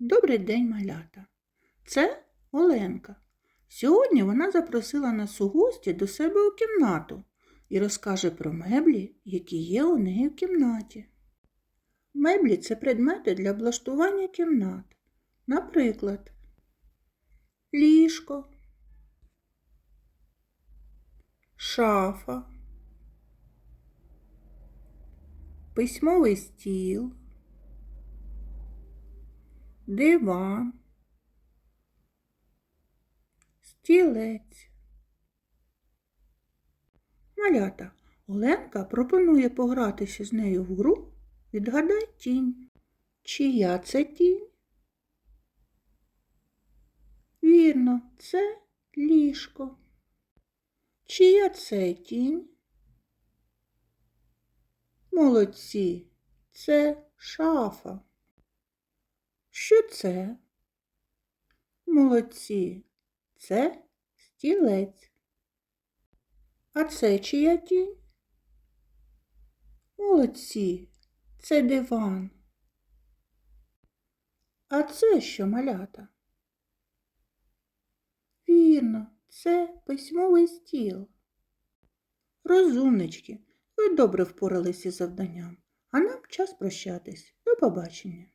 Добрий день, малята. Це Оленка. Сьогодні вона запросила нас у гості до себе у кімнату і розкаже про меблі, які є у неї в кімнаті. Меблі це предмети для облаштування кімнат. Наприклад, ліжко, шафа, письмовий стіл, диван, стілець. Малята, Оленка пропонує погратися з нею в гру Відгадай тінь. Чия це тінь? Вірно, це ліжко. Чия це тінь? Молодці, це шафа. Що це? Молодці, це стілець. А це чия тінь? Молодці, це диван. А це що малята? Вірно, це письмовий стіл. Розумнички, ви добре впоралися із завданням, а нам час прощатись. До побачення.